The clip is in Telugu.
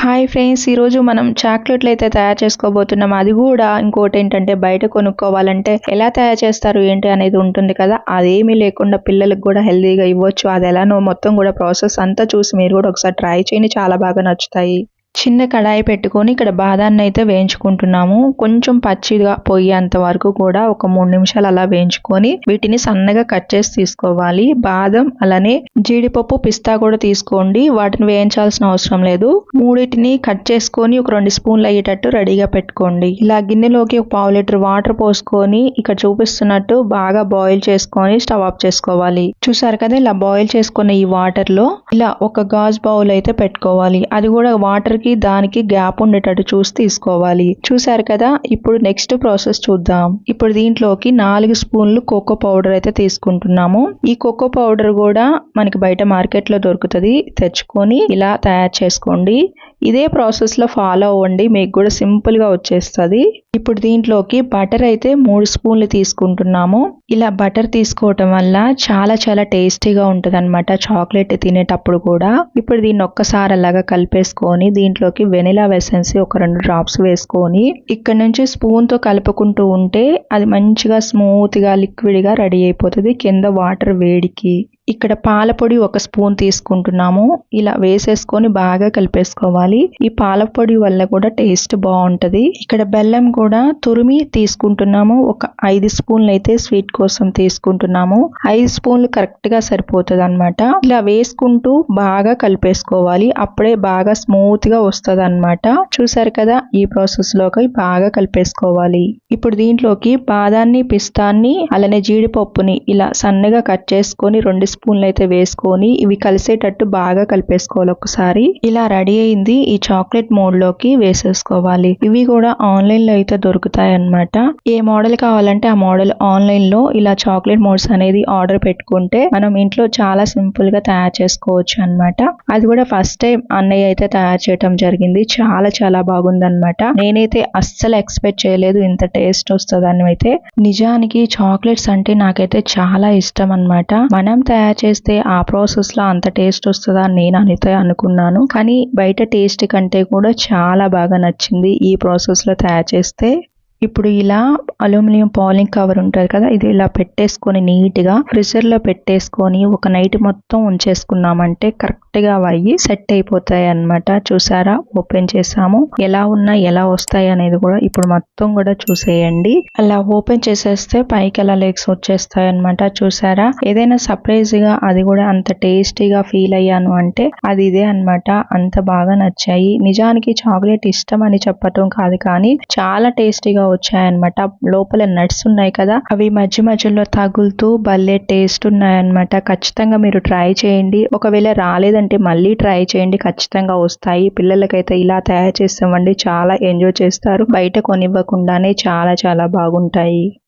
హాయ్ ఫ్రెండ్స్ ఈరోజు మనం చాక్లెట్లు అయితే తయారు చేసుకోబోతున్నాం. అది కూడా ఇంకోటి ఏంటంటే బయట కొనుక్కోవాలంటే ఎలా తయారు చేస్తారు ఏంటి అనేది ఉంటుంది కదా. అదేమీ లేకుండా పిల్లలకు కూడా హెల్తీగా ఇవ్వచ్చు. అది ఎలానో మొత్తం కూడా ప్రాసెస్ అంతా చూసి మీరు కూడా ఒకసారి ట్రై చేయండి. చాలా బాగా నచ్చుతాయి. చిన్న కడాయి పెట్టుకొని ఇక్కడ బాదాన్ని అయితే వేయించుకుంటున్నాము. కొంచెం పచ్చిగా పోయేంత వరకు కూడా ఒక మూడు నిమిషాలు అలా వేయించుకొని వీటిని సన్నగా కట్ చేసి తీసుకోవాలి. బాదం అలానే జీడిపప్పు పిస్తా కూడా తీసుకోండి. వాటిని వేయించాల్సిన అవసరం లేదు. మూడింటిని కట్ చేసుకొని ఒక రెండు స్పూన్లు అయ్యేటట్టు రెడీగా పెట్టుకోండి. ఇలా గిన్నెలోకి ఒక పావు లీటర్ వాటర్ పోసుకొని ఇక్కడ చూపిస్తున్నట్టు బాగా బాయిల్ చేసుకొని స్టవ్ ఆఫ్ చేసుకోవాలి. చూసారు కదా ఇలా బాయిల్ చేసుకున్న ఈ వాటర్లో ఇలా ఒక గాజ్ బౌల్ అయితే పెట్టుకోవాలి. అది కూడా వాటర్ కి దానికి గ్యాప్ ఉండేటట్టు చూసి తీసుకోవాలి. చూసారు కదా? ఇప్పుడు నెక్స్ట్ ప్రాసెస్ చూద్దాం. ఇప్పుడు దీంట్లోకి నాలుగు స్పూన్లు కోకో పౌడర్ అయితే తీసుకుంటున్నాము. ఈ కోకో పౌడర్ కూడా మనకి బయట మార్కెట్లో దొరుకుతుంది. తెచ్చుకొని ఇలా తయారు చేసుకోండి. ఇదే ప్రాసెస్లో ఫాలో అవ్వండి. మీకు కూడా సింపుల్గా వచ్చేస్తుంది. ఇప్పుడు దీంట్లోకి బటర్ అయితే మూడు స్పూన్లు తీసుకుంటున్నాము. ఇలా బటర్ తీసుకోవటం వల్ల చాలా చాలా టేస్టీగా ఉంటుంది అనమాట చాక్లెట్ తినేటప్పుడు కూడా. ఇప్పుడు దీన్ని ఒక్కసారి అలాగా కలిపేసుకొని దీంట్లోకి వెనిలా వెసెన్స్ ఒక రెండు డ్రాప్స్ వేసుకొని ఇక్కడ నుంచి స్పూన్తో కలుపుకుంటూ ఉంటే అది మంచిగా స్మూత్గా లిక్విడ్గా రెడీ అయిపోతుంది. కింద వాటర్ వేడికి. ఇక్కడ పాలపొడి ఒక స్పూన్ తీసుకుంటున్నాము. ఇలా వేసేసుకొని బాగా కలిపేసుకోవాలి. ఈ పాల పొడి వల్ల కూడా టేస్ట్ బాగుంటది. ఇక్కడ బెల్లం కూడా తురిమి తీసుకుంటున్నాము. ఒక ఐదు స్పూన్లు అయితే స్వీట్ కోసం తీసుకుంటున్నాము. ఐదు స్పూన్లు కరెక్ట్గా సరిపోతుంది అనమాట ఇలా వేసుకుంటూ బాగా కలిపేసుకోవాలి. అప్పుడే బాగా స్మూత్గా వస్తుంది అనమాట చూసారు కదా ఈ ప్రాసెస్లోకి బాగా కలిపేసుకోవాలి. ఇప్పుడు దీంట్లోకి బాదాన్ని పిస్తాన్ని అలానే జీడిపప్పుని ఇలా సన్నగా కట్ చేసుకొని రెండు స్పూన్లు అయితే వేసుకొని ఇవి కలిసేటట్టు బాగా కలిపేసుకోవాలి ఒకసారి. ఇలా రెడీ అయింది ఈ చాక్లెట్ మోడ్లోకి వేసేసుకోవాలి. ఇవి కూడా ఆన్లైన్లో అయితే దొరుకుతాయి అన్నమాట. ఏ మోడల్ కావాలంటే ఆ మోడల్ ఆన్లైన్లో ఇలా చాక్లెట్ మోడ్స్ అనేది ఆర్డర్ పెట్టుకుంటే మనం ఇంట్లో చాలా సింపుల్గా తయారు చేసుకోవచ్చు అన్నమాట. అది కూడా ఫస్ట్ టైం అన్నయ్య అయితే తయారు చేయడం జరిగింది. చాలా చాలా బాగుంది అనమాట నేనైతే అస్సలు ఎక్స్పెక్ట్ చేయలేదు ఇంత టేస్ట్ వస్తుందని అయితే. నిజానికి చాక్లెట్స్ అంటే నాకైతే చాలా ఇష్టం అన్నమాట. మనం తయారు తయారు చేస్తే ఆ ప్రాసెస్లో అంత టేస్ట్ వస్తుందా అని నేను అనితే అనుకున్నాను. కానీ బయట టేస్ట్ కంటే కూడా చాలా బాగా నచ్చింది ఈ ప్రాసెస్లో తయారు చేస్తే ఇప్పుడు ఇలా అల్యూమినియం పాలింగ్ కవర్ ఉంటుంది కదా ఇది ఇలా పెట్టేసుకొని నీట్గా ఫ్రిజర్లో పెట్టేసుకొని ఒక నైట్ మొత్తం ఉంచేసుకున్నామంటే కరెక్ట్గా అవి సెట్ అయిపోతాయి అన్నమాట చూసారా? ఓపెన్ చేసాము. ఎలా ఉన్నా ఎలా వస్తాయి అనేది కూడా ఇప్పుడు మొత్తం కూడా చూసేయండి. అలా ఓపెన్ చేసేస్తే పైకి అలా లెగ్స్ వచ్చేస్తాయి అనమాట చూసారా? ఏదైనా సర్ప్రైజ్గా అది కూడా అంత టేస్టీగా ఫీల్ అయ్యాను అంటే అది ఇదే అనమాట అంత బాగా నచ్చాయి. నిజానికి చాక్లెట్ ఇష్టం అని చెప్పటం కాదు కానీ చాలా టేస్టీగా వచ్చాయన్నమాట. లోపల నట్స్ ఉన్నాయి కదా అవి మధ్య మధ్యలో తగులుతూ భలే టేస్ట్ ఉన్నాయన్నమాట. ఖచ్చితంగా మీరు ట్రై చేయండి. ఒకవేళ రాలేదంటే మళ్ళీ ట్రై చేయండి. ఖచ్చితంగా వస్తాయి. పిల్లలకైతే ఇలా తయారు చేస్తామండి. చాలా ఎంజాయ్ చేస్తారు. బయట కొనివ్వకుండానే చాలా చాలా బాగుంటాయి.